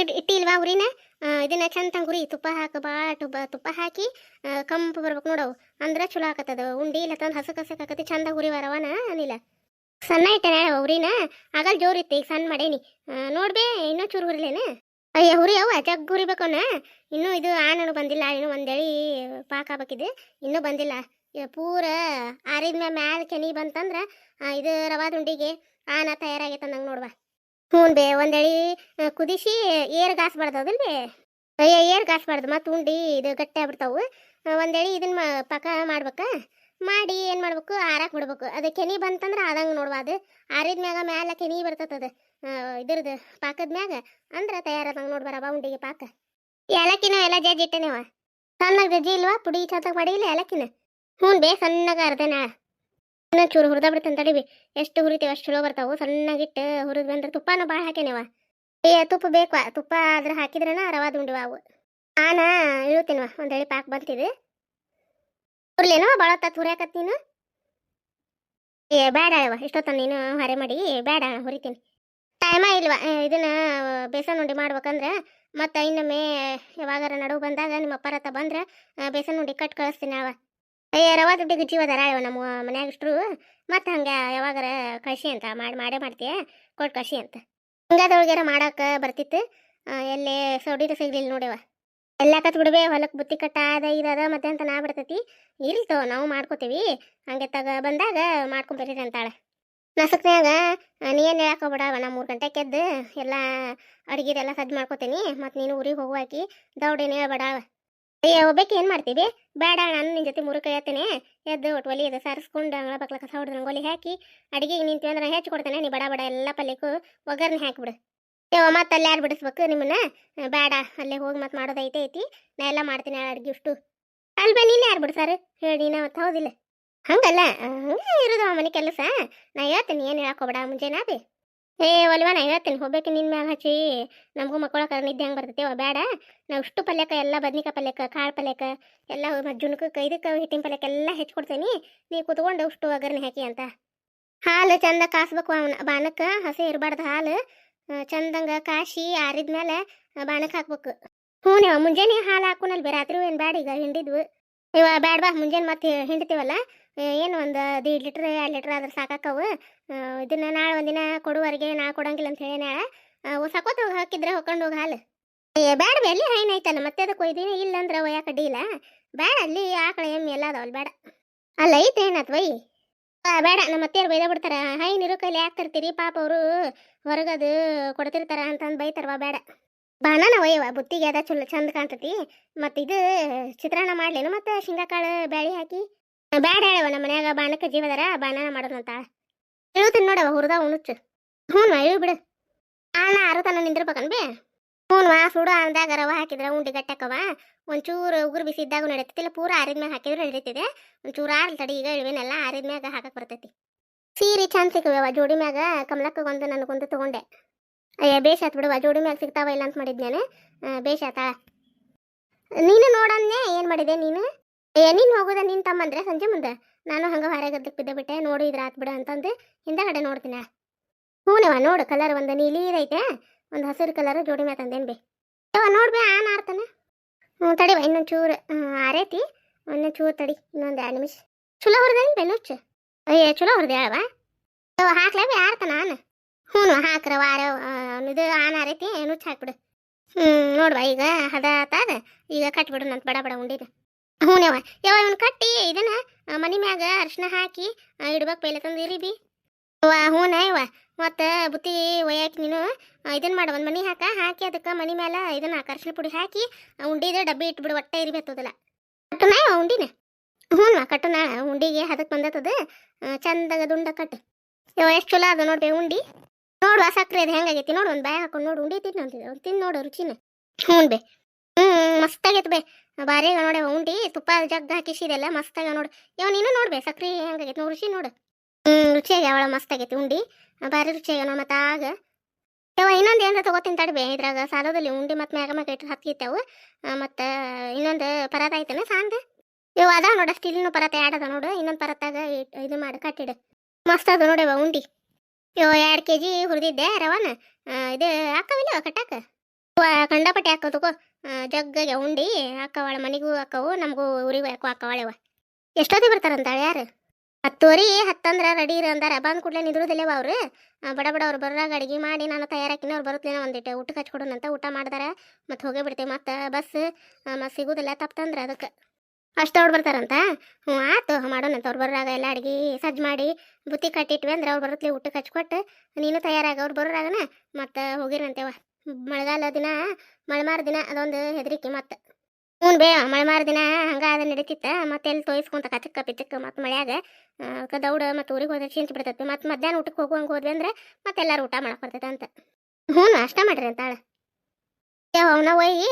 It- ಇಟ್ಟಿಲ್ವಾ ಉರಿನ? ಇದನ್ನ ಚಂದ ಉರಿ. ತುಪ್ಪ ಹಾಕ ಭಾಳ ತುಪ್ಪ ತುಪ್ಪ ಹಾಕಿ ಕಂಪು ಬರ್ಬೇಕು ನೋಡವು ಅಂದ್ರೆ ಚಲೋ ಆಕತ್ತದ. ಉಂಡಿ ಇಲ್ಲ ತಂದು ಹಸಕ್ ಹಸಕ್ ಆಕತಿ ಚಂದ ಉರಿ ರವನ ಅನಿಲ್ಲ ಸಣ್ಣ ಇಟ್ಟೆ ಉರಿನ? ಆಗಲ್ ಜೋರ್ ಇತ್ತು ಈಗ ಸಣ್ಣ ಮಾಡೇನಿ. ನೋಡ್ಬೇ, ಇನ್ನೂ ಚೂರು ಹುರಿಲೇನ ಅಯ್ಯ ಹುರಿ ಅವ ಜಗ್ ಹುರಿಬೇಕವನ ಇನ್ನೂ ಇದು ಆನನು ಬಂದಿಲ್ಲ ಇನ್ನೂ ಒಂದೇಳಿ ಪಾಕ ಆಗ್ಬೇಕಿದು. ಇನ್ನೂ ಬಂದಿಲ್ಲ. ಪೂರ ಆರಿದ ಮ್ಯಾಲ ಕೆನಿ ಬಂತಂದ್ರ ಇದು ರವಾದ ಉಂಡಿಗೆ ಆನ ತಯಾರಾಗೈತೆ ನಂಗೆ ನೋಡ್ವಾ. ಹ್ಞೂ ಬೇ ಒಂದೇಳಿ ಕುದಿಸಿ, ಏರ್ ಗಾಸ್ಬಾರ್ದು ಹೌದಿಲ್ಲ ಬೇ? ಅಯ್ಯ ಏರ್ ಗಾಸ್ಬಾರ್ದು ಮತ್ತು ಉಂಡಿ ಇದು ಗಟ್ಟಿ ಆಗ್ಬಿಡ್ತಾವು. ಒಂದೇಳಿ ಇದನ್ನ ಪಾಕ ಮಾಡ್ಬೇಕ. ಮಾಡಿ ಏನು ಮಾಡ್ಬೇಕು, ಆರಾಕ್ ಬಿಡ್ಬೇಕು. ಅದು ಕೆನಿ ಬಂತಂದ್ರೆ ಆದಂಗೆ ನೋಡುವ ಅದು. ಆರಿದ ಮ್ಯಾಗ ಮ್ಯಾಲ ಕೆನಿ ಬರ್ತದ ಇದ್ರದ್ದು ಪಾಕದ ಮ್ಯಾಗ ಅಂದ್ರೆ ತಯಾರಾದಂಗೆ ನೋಡ್ಬಾರ ಉಂಡಿಗೆ ಪಾಕ. ಏಲಕ್ಕಿನ ಎಲ್ಲ ಜಜ್ಜಿ ಇಟ್ಟೆನೇವ ಸಣ್ಣಗೆ ಜಜ್ಜಿ ಇಲ್ವಾ? ಪುಡಿ ಚಂದಾಗ ಮಾಡಿಲ್ಲ ಏಲಕ್ಕಿನ? ಹ್ಞೂ ಬೇ ಸಣ್ಣಗೆ ಅರ್ಧ ನಾಳ ಇನ್ನೂ ಚೂರು ಹುರಿದ ಬಿಡ್ತಾನೆ ತಡಿಬಿ ಎಷ್ಟು ಹುರಿತೀವಿ ಅಷ್ಟು ಚಲೋ ಬರ್ತಾವು. ಸಣ್ಣಗಿಟ್ಟು ಹುರಿದ್ ಬಂದ್ರೆ ತುಪ್ಪನೂ ಭಾಳ ಹಾಕೇನೇವ ಏ, ತುಪ್ಪ ಬೇಕು ತುಪ್ಪ ಆದ್ರೆ ಹಾಕಿದ್ರನ ರವಾದ ದುಂಡಿವ ಅವು ಆನ ಇಳುತ್ತೀನವ ಒಂದು ಹೇಳಿ ಪಾಕ್ ಬಂತಿದೆ. ಹುರ್ಲೇನೋ ಭಾಳ ಹೊತ್ತ ಹುರಿಯಾಕತ್ ಏ ಬೇಡ ಅವ. ಇಷ್ಟೊತ್ತ ನೀನು ಹರೆ ಮಾಡಿ. ಬೇಡ ಹುರಿತೀನಿ. ಟೈಮ ಇಲ್ವಾ. ಇದನ್ನ ಬೇಸನ್ ಉಂಡಿ ಮಾಡ್ಬೇಕಂದ್ರೆ ಮತ್ತೆ ಇನ್ನೊಮ್ಮೆ ಯಾವಾಗಾರ ನಡುವು ಬಂದಾಗ ನಿಮ್ಮ ಅಪ್ಪಾರ ಹತ್ತ ಬಂದ್ರೆ ಬೇಸನ್ ಉಂಡಿ ಕಟ್ ಕಳಿಸ್ತೀನಿ ಅವ. ಅಯ್ಯ ರವಾ ದುಡ್ಡಿಗೆ ಹೋದಾರ ಇವ ನಮ್ಮ ಮನ್ಯಾಗ ಇಷ್ಟರು ಮತ್ತೆ ಹಂಗೆ ಯಾವಾಗಾರ ಕಸಿ ಅಂತ ಮಾಡಿ, ಮಾಡೇ ಮಾಡ್ತೀಯ? ಕೊಟ್ಟು ಕಸಿ ಅಂತ. ಹಿಂಗಾದೊಳಗಾರ ಮಾಡಕ್ಕೆ ಬರ್ತಿತ್ತು. ಎಲ್ಲಿ ಸೌಡಿರ ಸಿಗ್ಲಿಲ್ಲ ನೋಡ್ಯವ ಎಲ್ಲ ಕತ್ ಬಿಡ್ಬೇ ಹೊಲಕ್ಕೆ ಬುತ್ತಿ ಕಟ್ಟ, ಅದ ಇದದ ಮತ್ತೆ ಅಂತ ನಾ ಬಿಡ್ತೈತಿ. ಇಲ್ತೋ ನಾವು ಮಾಡ್ಕೋತೀವಿ. ಹಂಗೆ ತಗ ಬಂದಾಗ ಮಾಡ್ಕೊಂಬರ್ರಿ ಅಂತಾಳೆ. ನಸಕ್ನ್ಯಾಗ ನೀ ಏನು ಹೇಳಕ್ಕೆ ಹೋಗ್ಬೇಡ ನಾ ಮೂರು ಗಂಟೆಗೆ ಎದ್ದು ಎಲ್ಲ ಅಡುಗೆದೆಲ್ಲ ಸಜ್ಜು ಮಾಡ್ಕೋತೀನಿ. ಮತ್ತು ನೀನು ಊರಿಗೆ ಹೋಗುವಾಕಿ ದೌಡೇನು ಹೇಳ್ಬೇಡ ಅಯ್ಯ ಒಬ್ಬಕ್ಕೆ ಏನು ಮಾಡ್ತೀವಿ ಬೇಡ, ನಾನು ನಿನ್ ಜೊತೆ ಮುರು ಕೈಯತ್ತೇನೆ ಎದ್ದು ಒಟ್ಟು ಒಲಿ ಇದು ಸಾರಿಸ್ಕೊಂಡು ಅಂಗಳ ಬಕ್ಲ ಕಸ ಹೊಡೆದು ರಂಗೋಲಿ ಹಾಕಿ ಅಡಿಗೆಗೆ ನಿಂತು ಅಂದ್ರೆ ಹೆಚ್ಚು ಕೊಡ್ತೇನೆ. ನೀ ಬಡ ಬಡ ಎಲ್ಲ ಪಲ್ಯಕ್ಕೂ ಒಗ್ಗರಣೆ ಹಾಕಿಬಿಡು. ಅಯ್ಯೋ ಮತ್ತೆ ಅಲ್ಲಿ ಯಾರು ಬಿಡಿಸ್ಬೇಕು ನಿಮ್ಮನ್ನ ಬೇಡ, ಅಲ್ಲೇ ಹೋಗಿ ಮತ್ತೆ ಮಾಡೋದೈತೆ ಐತಿ ನಾ ಎಲ್ಲ ಮಾಡ್ತೀನಿ ಅಡ್ಗೆ ಇಷ್ಟು. ಅಲ್ಲಿ ಬನ್ನಿ ನೀನು ಯಾರು ಬಿಡ್ಸಾರು ಹೇಳಿ, ನಾ ಮತ್ತೆ ಹೌದಿಲ್ಲ. ಹಂಗಲ್ಲ, ಹಂಗೆ ಇರೋದು ಮನೆ ಕೆಲಸ. ನಾ ಹೇಳ್ತೀನಿ, ಏನು ಹೇಳಕ್ಕೋಬೇಡ ಮುಂಜಾನೆ ಬಿ ಏ ಒಲ್ವಾ ನಾ ಹೇಳ್ತೀನಿ. ಹೋಗ್ಬೇಕು ನಿನ್ನ ಮ್ಯಾಗ ಹಚ್ಚಿ. ನಮಗೂ ಮಕ್ಕಳಕ್ಕೆ ನಿದ್ದೆ ಹೆಂಗೆ ಬರ್ತೈತೆ ಬೇಡ ನಾವು ಇಷ್ಟು ಪಲ್ಯಕ್ಕೆ ಎಲ್ಲ ಬದ್ನಿಕಾಯಿ ಪಲ್ಯಕ್ಕೆ ಕಾಳು ಪಲ್ಯಕ್ಕೆ ಎಲ್ಲ ಜುಣಕಕ್ಕೆ ಇದಕ್ಕೆ ಹಿಟ್ಟಿನ ಪಲ್ಯಕ್ಕೆ ಎಲ್ಲ ಹೆಚ್ಚಿಕೊಡ್ತೀನಿ ನೀ ಕುತ್ಕೊಂಡು ಅಷ್ಟು ಒಗ್ಗರಣೆ ಹಾಕಿ ಅಂತ. ಹಾಲು ಚಂದ ಕಾಸ್ಬೇಕು ಅವನ, ಬಾಣಕ್ಕೆ. ಹಸಿ ಇರಬಾರ್ದು ಹಾಲು. ಚಂದಂಗೆ ಕಾಶಿ ಆರಿದ್ಮೇಲೆ ಬಾಣಕ್ಕೆ ಹಾಕ್ಬೇಕು. ಹ್ಞೂ ನೀವು ಮುಂಜಾನೆ ಹಾಲು ಹಾಕೋನಲ್ ಬೇ ರಾತ್ರಿ ಏನು ಬೇಡ ಈಗ ಹಿಂಡಿದ್ವು. ಇವ ಬೇಡ ಬಾ ಮುಂಜಾನೆ ಮತ್ತೆ ಹಿಂಡ್ತೀವಲ್ಲ ಏನು ಒಂದು ದೀಡ್ ಲೀಟ್ರ್, ಎರಡು ಲೀಟ್ರ್ ಆದ್ರೆ ಸಾಕಾಕವು. ಇದನ್ನ ನಾಳೆ ಒಂದಿನ ಕೊಡುವರೆಗೆ ನಾ ಕೊಡಂಗಿಲ್ಲ ಅಂತ ಹೇಳಿ ನಾಳೆ. ಸಕೋತ ಹಾಕಿದ್ರೆ ಹೊಕ್ಕೊಂಡು ಹೋಗಿ ಹಾಲು. ಬೇಡ ಬೇ, ಅಲ್ಲಿ ಹೈನ್ ಐತಲ್ಲ, ಮತ್ತೆ ಅದಕ್ಕೆ ಒಯ್ದೀನಿ, ಇಲ್ಲ ಅಂದ್ರೆ ಒಯ್ಯಾಕ ಅಡ್ಡಿ ಇಲ್ಲ. ಬೇಡ ಅಲ್ಲಿ ಆಕಳ ಎಮ್ಮೆ ಎಲ್ಲ ಅದಾವಲ್ಲ ಬೇಡ ಅಲ್ಲ, ಐತೆ ಏನಾತ್ ಒಯ್. ಬೇಡ ನಮ್ಮ ಮತ್ತೆ ಬೈದ ಬಿಡ್ತಾರ. ಹೈನ್ ಇರೋ ಕೈಲಿ ಯಾಕೆ ತರ್ತೀರಿ? ಪಾಪ ಅವರು ಹೊರಗದು ಕೊಡ್ತಿರ್ತಾರ ಅಂತಂದು ಬೈತಾರವ ಬೇಡ ಬಾನಾನ ಒಯ್ಯವ ಬುತ್ತಿಗೆ ಅದ ಚಲೋ, ಚಂದ ಕಾಣ್ತತಿ. ಮತ್ತು ಇದು ಚಿತ್ರಾನ್ನ ಮಾಡ್ಲೇನು, ಮತ್ತು ಶೇಂಗಾಕಾಳು ಬ್ಯಾಳಿ ಹಾಕಿ. ಬೇಡ ಹೇಳವ ನಮ್ಮ ಮನ್ಯಾಗ ಬಾಣಕ್ಕೆ ಜೀವದಾರ ಬಾನಾನ ಮಾಡೋದಂತ ಇಳುತ್ತೀನಿ ನೋಡವ ಹುರಿದ ಉಣುಚ್ಚು. ಹ್ಞೂ ಇಳು ಬಿಡು. ಆನ ಅರು ತನ ನಿಂದಿರ್ಬೇಕನ್ ಹ್ಞೂ ಸುಡು ಅಂದಾಗ ರವ ಹಾಕಿದ್ರೆ ಉಂಡಿ ಗಟ್ಟಕ್ಕವ. ಒಂಚೂರು ಉಗುರು ಬಿಸಿ ಇದ್ದಾಗ ನಡೀತಿಲ್ಲ ಪೂರ ಆರಿದ್ಮ್ಯಾಗ ಹಾಕಿದ್ರೆ ನಡೀತಿದೆ ಒಂಚೂರು ಆರ್ಲ್ ತಡಿ, ಈಗ ಇಳುವೆನೆಲ್ಲ ಆರಿದ್ಮ್ಯಾಗ ಹಾಕಕ್ಕೆ ಬರ್ತೈತಿ. ಸೀರೆ ಚಂದ ಸಿಕ್ಕವ ಜೋಡಿ ಮ್ಯಾಗ? ಕಮಲಕ್ಕಗೊಂದು ನನಗೊಂದು ತಗೊಂಡೆ. ಅಯ್ಯ, ಬೇಷ್ ಆತ್ ಬಿಡುವ, ಜೋಡಿ ಮ್ಯಾಗ ಸಿಗ್ತಾವ ಇಲ್ಲ ಅಂತ ಮಾಡಿದ್ನೇನೆ ಬೇಷ್ ಆತ? ನೀನು ನೋಡನ್ನೇ ಏನು ಮಾಡಿದೆ ನೀನು? ಏ, ನೀನು ಹೋಗೋದ ನಿನ್ನ ತಮ್ಮಂದ್ರೆ, ಸಂಜೆ ಮುಂದೆ? ನಾನು ಹಂಗೆ ಬಿದ್ದ ಬಿಟ್ಟೆ, ನೋಡು ಇದ್ರ ಬಿಡು ಅಂತಂದು ಹಿಂದಗಡೆ ನೋಡ್ತೀನಿ. ಹ್ಞೂನವ ನೋಡು ಕಲರ್ ಒಂದು ನೀಲಿ ಇದೈತೆ, ಒಂದು ಹಸಿರು ಕಲರ್ ಜೋಡಿ ಮ್ಯಾಗ ತಂದೇನು ಬೇ. ಯವ ನೋಡ್ಬೇ ಆನ್ ಆರ್ತಾನೆ ಹ್ಞೂ ತಡಿವ ಇನ್ನೊಂದು ಚೂರು ಆರೈತಿ ಇನ್ನೊಂದು ಚೂರು ತಡಿ, ಇನ್ನೊಂದು ಎರಡು ನಿಮಿಷ. ಚಲೋ ಹೊರದೇನು ನುಚ್ಚು? ಅಯ್ಯ ಚಲೋ ಹೊರದೆ ಹೇಳವ ಯವ ಹಾಕ್ಲೇ ಬಿ ಆರ್ತಾನ ಆನ ಹ್ಞೂ ಹಾಕ್ರ ವಾರ ಇದು ಆನ್ ಆರೈತಿ ನುಚ್ಚು ಹಾಕ್ಬಿಡು. ಹ್ಞೂ ನೋಡುವ ಈಗ ಹದ ತಾದ ಈಗ ಕಟ್ಬಿಡು ನಂತ ಬಡ ಬಡ ಉಂಡಿದ. ಹ್ಞೂ ಯಾವ ಇವನ್ ಕಟ್ಟಿ ಇದನ್ನ ಮನಿ ಮ್ಯಾಗ ಅರ್ಶಿನ ಹಾಕಿ ಇಡ್ಬೇಕು ಪೈಲೆ ತಂದು ಇರಿಬಿ ಅವ್ವ ಹ್ಞೂನ ಇವ ಮತ್ತು ಬುತ್ತಿ ಒಯ್ಯಾಕಿ ನೀನು ಇದನ್ನು ಮಾಡು, ಒಂದು ಮನಿ ಹಾಕ, ಹಾಕಿ ಅದಕ್ಕೆ ಮನಿ ಮ್ಯಾಲ ಇದನ್ನ ಹಾಕ ಪುಡಿ ಹಾಕಿ ಉಂಡಿದ ಡಬ್ಬಿ ಇಟ್ಬಿಡು, ಒಟ್ಟೆ ಇರಿಬೇಕದಲ್ಲ ಕಟ್ಟುನ ಇವ ಉಂಡಿನ? ಹ್ಞೂ ಕಟ್ಟುನಾ ಉಂಡಿಗೆ ಹದಕ್ಕೆ ಬಂದತದ ಚಂದಾಗ ದುಂಡ ಕಟ್ಟು ಯವ್ವ, ಎಷ್ಟು ಚಲೋ ಅದ ನೋಡ್ಬೇಕು ಉಂಡಿ. ನೋಡುವ ಸಕ್ಕರೆ ಅದು ಹೆಂಗಾಗೈತಿ ನೋಡು, ಒಂದು ಬಾಯ ಹಾಕೊಂಡು ನೋಡು, ಉಂಡಿ ತಿನ್ನು ಅಂತಿದ್ದೆ ತಿನ್ನು ನೋಡು ರುಚಿನ. ಹ್ಞೂ ಬೇ. ಹ್ಞೂ ಮಸ್ತಾಗೈತೆ ಬೇ. ಭಾರಿ ನೋಡಿ ಉಂಡಿ ತುಪ್ಪ ಜಗ್ಗ ಹಾಕಿಸಿದೆಲ್ಲ ಮಸ್ತಾಗ ನೋಡು. ಯಾವ ನೀನು ನೋಡ್ಬೇ ಸಕ್ರಿ ಹೆಂಗಾಗೈತೆ ನೋಡಿ ರುಚಿ ನೋಡು. ಹ್ಞೂ ರುಚಿಯಾಗಿ ಅವಳ ಮಸ್ತಾಗೈತಿ ಉಂಡಿ. ಭಾರಿ ರುಚಿಯಾಗ ಮತ್ತೆ ಆಗ ಯವ್ವ ಇನ್ನೊಂದು ಏನಾರ ತಗೋತೀನಿ ತಡ್ಬೇ ಇದ್ರಾಗ ಸಾಲದಲ್ಲಿ ಉಂಡಿ ಮತ್ತು ಮ್ಯಾಗ ಮ್ಯಾಗ ಇಟ್ಟು ಹತ್ತಿತ್ತವು ಮತ್ತು ಇನ್ನೊಂದು ಪರಾತ ಐತನ ಸಾಂದ. ಇವು ಅದಾವ ನೋಡು ಸ್ಟೀಲಿನ ಪರಾತ ಆಡದ ನೋಡು. ಇನ್ನೊಂದು ಪರತಾಗ ಇದು ಮಾಡಿ ಕಟ್ಟಿಡು. ಮಸ್ತ್ ಅದ ನೋಡ್ಯವ ಉಂಡಿ. ಇವು ಎರಡು ಕೆ ಜಿ ಹುರಿದಿದ್ದೆ ರವಾನ. ಇದು ಹಾಕವಿಲ್ಲ ಕಟ್ಟಾಕ? ಕಂಡಪಟ್ಟೆ ಹಾಕೋದಕ್ಕೋ ಜಗ್ಗಗೆ ಉಂಡಿ ಅಕ್ಕವಾಳ ಮನೆಗೂ, ಅಕ್ಕವು, ನಮಗೂ, ಊರಿಗೂ ಯಾಕೋ ಅಕ್ಕವಾಳೆವ ಎಷ್ಟೊತ್ತಿಗೆ ಬರ್ತಾರಂತಾಳೆ ಯಾರು? ಹತ್ತುವರಿ, ಹತ್ತಂದ್ರ ರೆಡಿ ಇರು ಅಂದಾರ. ಬಂದು ಕೂಡಲೇ ನಿದ್ರುದಿಲ್ಲವ ಅವ್ರು. ಬಡ ಬಡ ಅವ್ರು ಬರೋರಾಗ ಅಡಿಗೆ ಮಾಡಿ ನಾನು ತಯಾರಾಕಿನ, ಅವ್ರು ಬರುತ್ತೇನೆ ಒಂದಿಟ್ಟು ಊಟಕ್ಕೆ ಹಚ್ಕೊಡೋಣಂತ ಊಟ ಮಾಡ್ದಾರ. ಮತ್ತೆ ಹೋಗೇ ಬಿಡ್ತೇವೆ ಮತ್ತೆ ಬಸ್. ಮತ್ತೆ ಸಿಗುದಿಲ್ಲ ತಪ್ಪಂದ್ರೆ ಅದಕ್ಕೆ. ಅಷ್ಟು ಅವ್ರು ಬರ್ತಾರಂತ? ಹ್ಞೂ, ಆತು ಮಾಡೋಣಂತ ಅವ್ರು ಬರೋರಾಗ ಎಲ್ಲ ಅಡಿಗೆ ಸಜ್ಜ ಮಾಡಿ ಬುತ್ತಿ ಕಟ್ಟಿಟ್ವಿ ಅಂದ್ರೆ ಅವ್ರು ಬರುತ್ತಲಿ ಊಟಕ್ಕೆ ಹಚ್ಕೊಟ್ಟು ನೀನು ತಯಾರಾಗ, ಅವ್ರು ಬರೋರಾಗನ? ಮತ್ತೆ ಹೋಗಿರಂತೇವ ಮಳೆಗಾಲ ದಿನ, ಮಳೆಮಾರ ದಿನ ಅದೊಂದು ಹೆದರಿಕೆ ಮತ್ತೆ ಹ್ಞೂ ಬೇ, ಮಳೆಮಾರ ದಿನ ಹಂಗೆ ಅದು ನಡೀತಿತ್ತ. ಮತ್ತೆ ಎಲ್ಲಿ ತೋಯಿಸ್ಕೊಂತ ಕಚಕ್ಕ ಪಿಚಕ್ಕ ಮತ್ತೆ ಮಳೆಯಾಗ ಅದಕ್ಕೆ ದೌಡ ಮತ್ತೆ ಊರಿಗೆ ಹೋದ್ರೆ ಚಿಂತೆ ಬಿಡ್ತೈತಿ. ಮತ್ತೆ ಮಧ್ಯಾಹ್ನ ಊಟಕ್ಕೆ ಹೋಗುವಂಗೆ ಹೋದ್ವಿ ಅಂದ್ರೆ ಮತ್ತೆ ಎಲ್ಲರೂ ಊಟ ಮಾಡಕ್ಕೆ ಬರ್ತೈತೆ ಅಂತ ಹ್ಞೂ ಅಷ್ಟ ಮಾಡ್ರಿ ಅಂತಾಳ. ಅವನ ಒಯ್ಯಿ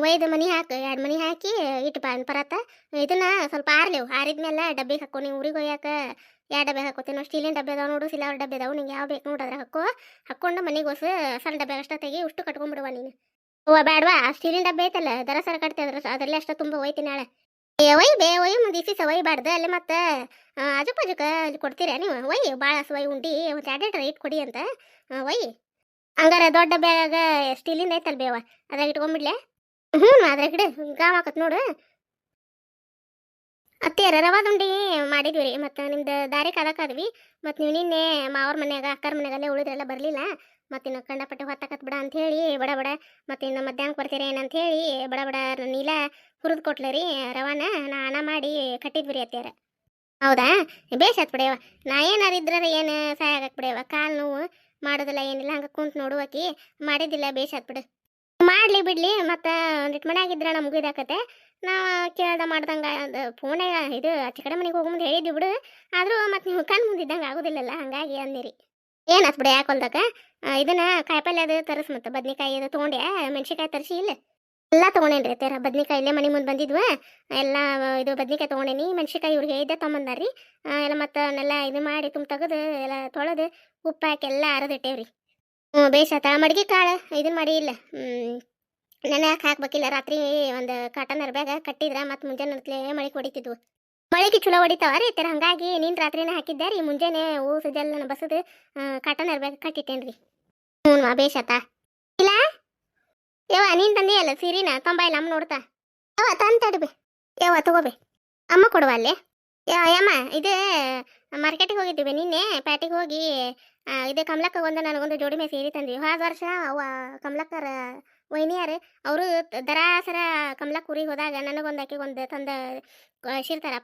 ಒಯ್ದು ಮನಿ ಹಾಕಿ ಎರಡು ಮನಿ ಹಾಕಿ ಇಟ್ಟು ಬಾ ಪರತ್ತ ಇದನ್ನ ಸ್ವಲ್ಪ ಆರ್ಲೇವು ಆರಿದ್ಮೇಲೆ ಡಬ್ಬಿಗೆ ಹಾಕೋ ನೀವು ಊರಿಗೆ ಒಯ್ಯಾಕ ಎರಡು ಡಬ್ಬೆ ಹಾಕೋತೀನಿ ಸ್ಟೀಲಿನ ಡಬ್ಬೆ ಅದಾವ ನೋಡು ಸಿಲಾವ್ ಡಬ್ಬೆ ಅದಾವು ನಿಂಗೆ ಯಾವ ಬೇಕು ನೋಡಿದ್ರೆ ಹಾಕೋ. ಹಾಕ್ಕೊಂಡು ಮನೆಗೆ ಹೊಸ ಸಣ್ಣ ಡಬ್ಬೆ ಅಷ್ಟ ತೆಗಿ ಉಷ್ಟು ಕಟ್ಕೊಂಡ್ಬಿಡುವ ನೀನು. ಓ ಬೇಡವಾ ಸ್ಟೀಲಿನ ಡಬ್ಬೆ ಐತಲ್ಲ ದರ ಸರ ಕಟ್ತಿ ಅದ್ರ ಅದರಲ್ಲೇ ಅಷ್ಟ ತುಂಬ ಒಯ್ತೀನಿ ನಾಳೆ. ಏ ಒಯ್ ಬೇ ಒಯ್ ಒಂದು ದಿವಸ ಬಾಡ್ದ ಅಲ್ಲಿ ಮತ್ತೆ ಆಜು ಪಾಜುಕ ಅಲ್ಲಿ ಕೊಡ್ತೀರಾ ನೀವು? ಒಯ್ ಭಾಳ ಸವೈ ಉಂಡಿ ಒಂದು ಎರಡು ರೈಟ್ ಕೊಡಿ ಅಂತ. ಆ, ಒಯ್. ಹಂಗಾರೆ ದೊಡ್ಡ ಬ್ಯಾಗ ಸ್ಟೀಲಿಂದ ಐತಲ್ ಬೇವ? ಅದ್ರಾಗ ಇಟ್ಕೊಂಡ್ಬಿಡ್ಲೆ ಹ್ಞೂ ಅದ್ರಾಗ ಕಡೆ ಗಾವ್ ಹಾಕತ್ ನೋಡು. ಅತ್ತಿಯರ ರವಾದುಂಡಿ ಮಾಡಿದ್ವಿ ರೀ. ಮತ್ತು ನಿಮ್ದು ದಾರಿ ಕದಕಾದ್ವಿ ಮತ್ತು ನೀವು ನಿನ್ನೆ ಮಾವ್ರ ಮನೆಯಾಗ, ಅಕ್ಕರ ಮನ್ಯಾಗಲ್ಲೇ ಉಳಿದ್ರೆಲ್ಲ, ಬರಲಿಲ್ಲ. ಮತ್ತಿನ್ನು ಕಂಡಪಟ್ಟೆ ಹೊತ್ತಾಕತ್ ಬಿಡ ಅಂತ ಹೇಳಿ ಬಡ. ಬಡ ಮತ್ತಿನ್ನು ಮಧ್ಯಾಹ್ನ ಕೊಡ್ತೀರಿ ಏನಂತ ಹೇಳಿ ಬಡ ಬಡ ನೀಲ ಹುರಿದು ಕೊಟ್ಲ ರೀ ರವಾನ. ನಾ ಹಣ ಮಾಡಿ ಕಟ್ಟಿದ್ವಿ ರೀ ಅತ್ತೆಯರ. ಹೌದಾ? ಬೇಷ್ ಆತ್ ಬಿಡೇವ. ನಾ ಏನಾರಿದ್ರ ಏನು ಸಹಾಯ ಆಗಕ್ಕೆ ಬಿಡೇವ? ಕಾಲು ನೋವು. ಮಾಡೋದಿಲ್ಲ, ಏನಿಲ್ಲ, ಹಂಗೆ ಕುಂತು ನೋಡುವಕಿ ಮಾಡಿದ್ದಿಲ್ಲ ಬೇಷ್ ಬಿಡು. ಮಾಡ್ಲಿ ಬಿಡ್ಲಿ, ಮತ್ತು ಒಂದಿಟ್ಟು ಮನೆಯಾಗಿದ್ರೆ ನಮಗೂ ಇದಾಕತ್ತೆ. ನಾ ಮಾಡ್ದಂಗೆ, ಅದು ಫೋನಾಗ ಇದು ಆಚೆ ಕಡೆ ಮನೆಗೆ ಹೋಗೋ ಮುಂದೆ ಹೇಳಿದ್ವಿ ಬಿಡು. ಆದರೂ ಮತ್ತು ನೀವು ಕಣ್ಣು ಮುಂದಿದ್ದಂಗೆ ಆಗೋದಿಲ್ಲಲ್ಲ, ಹಂಗಾಗಿ ಅಂದಿರಿ. ಏನಾತ್ ಬಿಡು, ಯಾಕೆ ಹೊಲ್ದಾಗ ಇದನ್ನ ಕಾಯಿಪಲ್ಲೆ ಅದು ತರಿಸ್ ಮತ್ತು, ಬದ್ನೆಕಾಯಿ ಅದು ತೊಗೊಂಡೆ ಮೆಣಸಿಕಾಯಿ ತರಿಸಿ ಇಲ್ಲ? ಎಲ್ಲ ತೊಗೊಂಡೇನ್ರಿ ತೆರ ಬದ್ನಿಕಾಯಿ ಇಲ್ಲೇ ಮನೆ ಮುಂದೆ ಬಂದಿದ್ವ? ಎಲ್ಲ ಇದು ಬದ್ನಿಕಾಯಿ ತೊಗೊಂಡೇನಿ ಮೆಣಸಿಕಾಯಿ ಇವ್ರಿಗೆ ಇದ್ದೆ ತೊಗೊಂಬಂದಾರ್ರಿ. ಎಲ್ಲ ಮತ್ತು ಅವನ್ನೆಲ್ಲ ಇದು ಮಾಡಿ ತುಂಬ ತೆಗೆದು, ಎಲ್ಲ ತೊಳೆದು, ಉಪ್ಪು ಹಾಕಿ ಎಲ್ಲ ಅರದಿಟ್ಟೇವ್ರಿ ಹ್ಞೂ ಬೇಷಾತ ಮಡ್ಗಿ ಕಾಳು ಇದನ್ನ ಮಾಡಿ ಇಲ್ಲ. ನೆನೆ ಹಾಕಿ ಹಾಕ್ಬೇಕಿಲ್ಲ. ರಾತ್ರಿ ಒಂದು ಕಾಟನ್ ಅರ್ಬ್ಯಾಗ ಕಟ್ಟಿದ್ರ ಮತ್ತು ಮುಂಜಾನೆ ಹೊತ್ತಲೇ ಮಳೆ ಹೊಡಿತಿದ್ವು. ಮಳಿಗೆ ಚಲೋ ಹೊಡಿತಾವ ರೀ ತರ ಹಂಗಾಗಿ ನೀನು ರಾತ್ರಿನೇ ಹಾಕಿದ್ದೆ ರೀ ಮುಂಜಾನೆ ಹೂ ಸಜೆಲ್ಲ ಬಸದು ಕಾಟನ್ ಅರ್ಬ್ಯಾಗ ಕಟ್ಟಿಟ್ಟೇನ್ರಿ. ಹ್ಞೂ ಬೇಷಾತ ಯವ್ವ, ನೀನು ತಂದಿಯಲ್ಲ ಸೀರಿನ? ತೊಂಬಾಯಿಲ್ಲ ಅಮ್ಮ ನೋಡ್ತಾ. ಯವ್ವ ತಂತಡ್ಬಿ ಯವ್ವ, ತಗೋಬೇ. ಅಮ್ಮ ಕೊಡುವ ಅಲ್ಲೇ. ಯಮ್ಮ, ಇದು ಮಾರ್ಕೆಟಿಗೆ ಹೋಗಿದ್ದೀವಿ ನಿನ್ನೆ. ಪ್ಯಾಟಿಗೆ ಹೋಗಿ ಇದು ಕಮಲಕ್ಕ ಒಂದು ನನಗೊಂದು ಜೋಡಿ ಮೇ ಸೀರೆ ತಂದ್ವಿ. ಹೋದ ವರ್ಷ ಅವ ಕಮಲಕ್ಕರ ವೈನಿಯರು, ಅವರು ದರಾಸರ ಕಮಲಕ್ಕ ಊರಿಗೆ ಹೋದಾಗ ನನಗೊಂದು ಆಕೆಗೆ ಒಂದು ತಂದ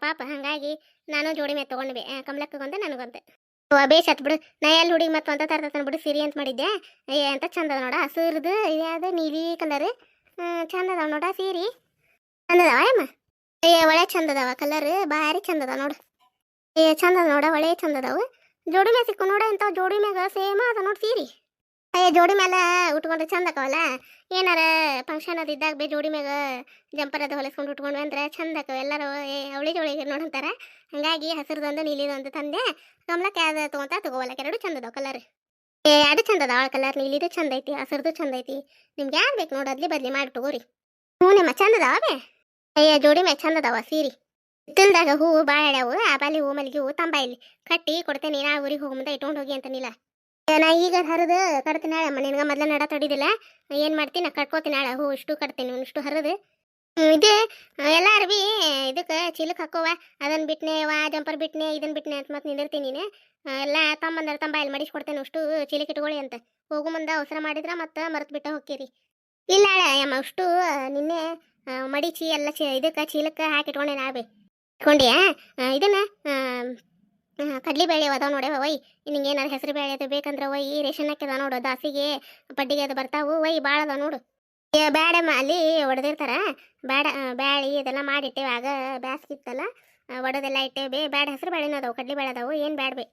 ಪಾಪ. ಹಾಗಾಗಿ ನಾನು ಜೋಡಿ ಮೇ ತೊಗೊಂಡ್ಬೆ ಕಮಲಕ್ಕಗೊಂದು ನನಗೊಂದು. ಬೇಷ್ ಆತ್ ಬಿಡು. ನಾ ಎಲ್ಲಿ ಹುಡುಗಿ ಮತ್ತೆ ಅಂತ ತರ್ತನ ಬಿಡು, ಸಿರಿ ಅಂತ ಮಾಡಿದ್ದೆ. ಏ, ಅಂತ ಚಂದ ಅದ ನೋಡ. ಹಸಿರ್ದು ಇದ್ಯಾವುದು ನೀಲಿ ಕಲರ್. ಚಂದ ಅದಾವ ನೋಡ ಸೀರೆ. ಚಂದ ಅದಾವ ಏ, ಒಳ್ಳೆ ಚಂದ ಅದಾವ ಕಲರ್. ಭಾರಿ ಚಂದ ಅದಾವ ನೋಡು. ಏ, ಚಂದ ಅದ ನೋಡ, ಒಳ್ಳೆ ಚಂದ ಅದಾವು. ಜೋಡಿ ಮ್ಯಾಗ ಸಿಕ್ಕು ನೋಡ, ಇಂಥವು ಜೋಡಿ ಮ್ಯಾಗ ಸೇಮ್ ಅದ ನೋಡಿ ಸೀರೆ. ಅಯ್ಯ ಜೋಡಿ ಮೇಲೆ ಉಟ್ಕೊಂಡ್ರೆ ಚಂದ ಅಕ್ಕವಲ್ಲ? ಏನಾರ ಫಂಕ್ಷನ್ ಅದು ಇದ್ದಾಗ ಬೇ ಜೋಡಿ ಮ್ಯಾಗ ಜಂಪರ್ ಅದು ಹೊಲಿಸ್ಕೊಂಡು ಉಟ್ಕೊಂಡ್ವಿ ಅಂದ್ರೆ ಚಂದ ಅಕ್ಕವ ಎಲ್ಲರೂ. ಅವಳಿ ಜೋಳಿಗೆ ನೋಡಂತಾರ? ಹಂಗಾಗಿ ಹಸಿರದೊಂದು ನೀಲಿದೊಂದು ತಂದೆ. ಕಮಲಕ್ಕೆ ಯಾವ್ದು ತಗೊಂತ ತಗೋವಲ್ಲ ಎರಡು ಚಂದ ಅದಾವ ಕಲರ್ ಏ ಎರಡು ಚಂದ ಅದಾವ ಕಲರ್ ನೀಲಿದು ಚಂದ ಐತಿ ಹಸಿರದು ಚಂದ ಐತಿ. ನಿಮ್ಗೆ ಯಾರು ಬೇಕು ನೋಡಿ ಅದ್ಲಿ ಬದ್ಲಿ ಮಾಡಿ ತಗೋರಿ. ಹ್ಞೂ ನಿಮ್ಮ ಚಂದ ಅದಾವ ಅಯ್ಯ ಜೋಡಿ ಮ್ಯಾಗ ಚಂದ ಅದಾವ ಸೀರೆ. ಹಿತ್ತಲ್ದಾಗ ಹೂವು ಭಾಳ ಆ ಬಾಲಿ ಹೂ ಮಲ್ಲಿಗೆ ಹೂ ಇಲ್ಲಿ ಕಟ್ಟಿ ಕೊಡ್ತೇನೆ ನಾ ಊರಿಗೆ ಹೋಗಿ ಮುಂದೆ ಇಟ್ಕೊಂಡು ಹೋಗಿ ಅಂತನಿಲ್ಲ ಏ, ನಾ ಈಗ ಹರಿದು ಕಟ್ತೀನಿ ನಾಳೆ. ಅಮ್ಮ ನಿನ್ಗೆ ಮೊದ್ಲ ನಡ ತಡಿದಿಲ್ಲ. ಏನು ಮಾಡ್ತೀನಿ ನಾ ಕಟ್ಕೋತೀನಿ ಹೂ, ಇಷ್ಟು ಕಟ್ತೀನಿ ಇಷ್ಟು ಹರಿದು. ಇದು ಎಲ್ಲ ಅರ್ಬಿ, ಇದಕ್ಕೆ ಚೀಲಕ್ಕೆ ಹಾಕೋವ. ಅದನ್ನ ಬಿಟ್ನೆ, ವಾ, ಜಂಪರ್ ಬಿಟ್ನೆ ಇದನ್ನ ಬಿಟ್ನೆ ಅಂತ ಮತ್ತೆ ನಿಂದಿರ್ತೀನಿ ನೀನು. ಎಲ್ಲ ತಮ್ಮಂದ್ರೆ ತಂಬ ತಂಬಾಯಲ್ಲಿ ಮಡಿಸ್ಕೊಡ್ತೇನೆ ಅಷ್ಟು ಚೀಲಕ್ಕೆ ಇಟ್ಕೊಳ್ಳಿ ಅಂತ. ಹೋಗು ಮುಂದೆ ಅವಸರ ಮಾಡಿದ್ರೆ ಮತ್ತೆ ಮರೆತು ಬಿಟ್ಟು ಹೋಗ್ತೀರಿ ಇಲ್ಲ ಅಮ್ಮ, ಅಷ್ಟು ನಿನ್ನೆ ಮಡಿಚಿ ಎಲ್ಲ ಚಿ, ಇದಕ್ಕೆ ಚೀಲಕ್ಕೆ ಹಾಕಿ ಇಟ್ಕೊಂಡೆ ನಾವೇ ಇಟ್ಕೊಂಡಿಯಾ? ಇದನ್ನ ಕಡ್ಲಿ ಬೇಳೆ ಅದಾವ ನೋಡ್ಯವ ಒಯ್ ನಿಂಗೆ ಏನಾರು ಹೆಸರು ಬೇಳೆ ಅದು ಬೇಕಂದ್ರೆ ಒಯ್ ರೇಷನ್ ಹಾಕಿದ ನೋಡು, ದಾಸಿಗೆ, ಬಡ್ಡಿಗೆ ಅದು ಬರ್ತಾವು ಒಯ್ ಭಾಳ ಅದಾವ ನೋಡು. ಏ ಬ್ಯಾಡಮ್ಮ ಅಲ್ಲಿ ಹೊಡೆದಿರ್ತಾರ ಬೇಡ ಬ್ಯಾಳಿ ಇದೆಲ್ಲ ಮಾಡಿಟ್ಟೇವೆ, ಆಗ ಬ್ಯಾಸ್ಗಿತ್ತಲ್ಲ ಒಡೋದೆಲ್ಲ ಇಟ್ಟೇವೆ ಬ್ಯಾಡ, ಹೆಸರು ಬೇಳೆನೂ ಅದಾವು, ಕಡ್ಲಿ ಬೇಳೆ ಅದಾವು, ಏನು ಬ್ಯಾಡ ಬೇ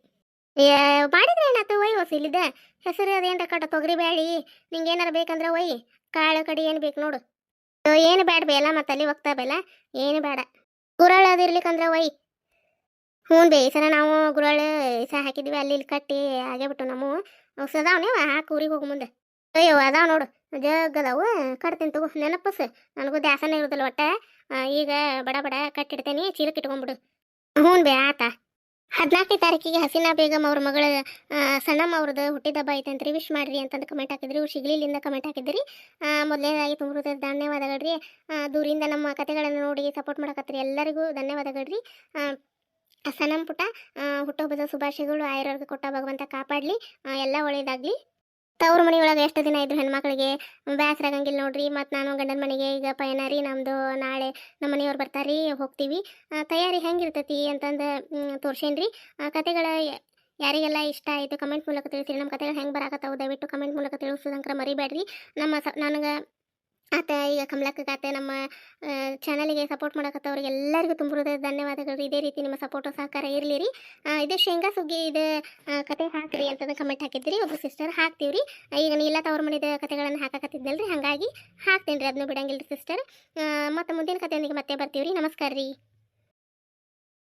ಮಾಡಿದ್ರೆ ಏನಾಯ್ತು ಒಯ್ ಹೊಸಿಲಿದ್ದ ಹೆಸರು ಅದೇನು ಕಟ್ಟ, ತೊಗರಿ ಬ್ಯಾಳಿ, ನಿಂಗೆ ಏನಾರು ಬೇಕಂದ್ರೆ ಒಯ್ ಕಾಳು ಕಡಿ ಏನು ಬೇಕು ನೋಡು. ಏನು ಬ್ಯಾಡ ಬೇ ಎಲ್ಲ ಮತ್ತೆ ಹೋಗ್ತಾ ಬೇಲ ಏನು ಬೇಡ ಗುರಾಳ ಅದಿರ್ಲಿಕ್ಕಂದ್ರೆ ಒಯ್ ಹ್ಞೂ ಬೇ ಈ ಸಲ ನಾವು ಗುರಾಳ ಸಹ ಹಾಕಿದ್ವಿ, ಅಲ್ಲಿ ಇಲ್ಲಿ ಕಟ್ಟಿ ಆಗೇ ಬಿಟ್ಟು ನಮ್ಮ ನೀವು ಹಾಕಿ ಊರಿಗೆ ಹೋಗಿ ಮುಂದೆ. ಅಯ್ಯೋ, ಅದಾವ ನೋಡು, ಜಗ್ ಅದಾವು, ಕಟ್ತೀನಿ ತಗೋ ನೆನಪಸ್ ನನಗೂ ದ್ಯಾಸನೇ ಇರೋದಿಲ್ಲ ಒಟ್ಟ. ಈಗ ಬಡ ಬಡ ಕಟ್ಟಿಡ್ತೇನೆ, ಚೀಲಕ್ಕೆ ಇಟ್ಕೊಂಡ್ಬಿಡು ಹ್ಞೂ ಬೇ ಆತ. ಹದಿನಾಲ್ಕನೇ ತಾರೀಕಿಗೆ ಹಸೀನಾ ಬೇಗಮ್ ಅವ್ರ ಮಗಳ ಸಣ್ಣಮ್ಮ ಅವ್ರದ್ದು ಹುಟ್ಟಿದಬ್ಬ ಐತೆ ಅಂತ ವಿಶ್ ಮಾಡಿರಿ ಅಂತಂದು ಕಮೆಂಟ್ ಹಾಕಿದ್ರಿ. ಇವ್ರು ಶಿಗ್ಲಿಲಿಂದ ಕಮೆಂಟ್ ಹಾಕಿದ್ರಿ. ಮೊದಲನೇದಾಗಿ ತುಂಬ ಧನ್ಯವಾದಗಳ್ರಿ ದೂರಿಂದ ನಮ್ಮ ಕತೆಗಳನ್ನು ನೋಡಿ ಸಪೋರ್ಟ್ ಮಾಡಕತ್ರಿ ಎಲ್ಲರಿಗೂ ಧನ್ಯವಾದಗಳ್ರಿ ಆ, ಪುಟ ಹುಟ್ಟುಹಬ್ಬದ ಶುಭಾಶಯಗಳು ಆಯುರ್ವೇದ ಕೊಟ್ಟ ಭಗವಂತ ಕಾಪಾಡಲಿ ಎಲ್ಲ ಒಳ್ಳೇದಾಗಲಿ. ತವ್ರ ಮನೆಯೊಳಗೆ ಎಷ್ಟು ದಿನ ಇದ್ರು ಹೆಣ್ಮಕ್ಳಿಗೆ ಬೇಸರ ಆಗಂಗಿಲ್ಲ ನೋಡ್ರಿ ಮತ್ತು ನಾನು ಗಂಡನ ಮನೆಗೆ ಈಗ ಪಯಣ ರೀ ನಮ್ಮದು ನಾಳೆ ನಮ್ಮ ಮನೆಯವ್ರು ಬರ್ತಾರ್ರಿ ಹೋಗ್ತೀವಿ. ತಯಾರಿ ಹೆಂಗಿರ್ತೈತಿ ಅಂತಂದು ತೋರ್ಸೇನ್ರಿ. ಕತೆಗಳ ಯಾರಿಗೆಲ್ಲ ಇಷ್ಟ ಆಯಿತು ಕಮೆಂಟ್ ಮೂಲಕ ತಿಳಿಸಿರಿ. ನಮ್ಮ ಕತೆಗಳು ಹೆಂಗೆ ಬರಾಕತ್ತಾವು ದಯವಿಟ್ಟು ಕಮೆಂಟ್ ಮೂಲಕ ತಿಳಿಸೋದಂಕ್ರ ಮರಿಬೇಡ್ರಿ ನಮ್ಮ ಸ ನನಗೆ ಆತ ಈಗ ಕಮಲಕ್ಕಗಾತ ನಮ್ಮ ಚಾನಲಿಗೆ ಸಪೋರ್ಟ್ ಮಾಡಕತ್ತವ್ರಿಗೆ ಎಲ್ಲರಿಗೂ ತುಂಬ ಹೃದಯದ ಧನ್ಯವಾದಗಳು. ಇದೇ ರೀತಿ ನಿಮ್ಮ ಸಪೋರ್ಟು ಸಹಕಾರ ಇರಲಿ ರೀ ಇದು ಶೇಂಗಾ ಸುಗ್ಗಿ, ಇದು ಕತೆ ಹಾಕ್ರಿ ಅಂತಂದು ಕಮೆಂಟ್ ಹಾಕಿದ್ರಿ. ಒಬ್ಬ ಸಿಸ್ಟರ್ ಹಾಕ್ತೀವಿ ರೀ ಈಗ ನೀಲ ತವ್ರ ಮನೆದ ಕತೆಗಳನ್ನು ಹಾಕಕತ್ತಿದ್ನಲ್ರಿ ಹಾಗಾಗಿ ಹಾಕ್ತೇನೆ ರೀ ಅದನ್ನು ಬಿಡಂಗಿಲ್ಲ ರೀ ಸಿಸ್ಟರ್ ಮತ್ತು ಮುಂದಿನ ಕತೆಯೊಂದಿಗೆ ಮತ್ತೆ ಬರ್ತೀವಿ ರೀ ನಮಸ್ಕಾರ ರೀ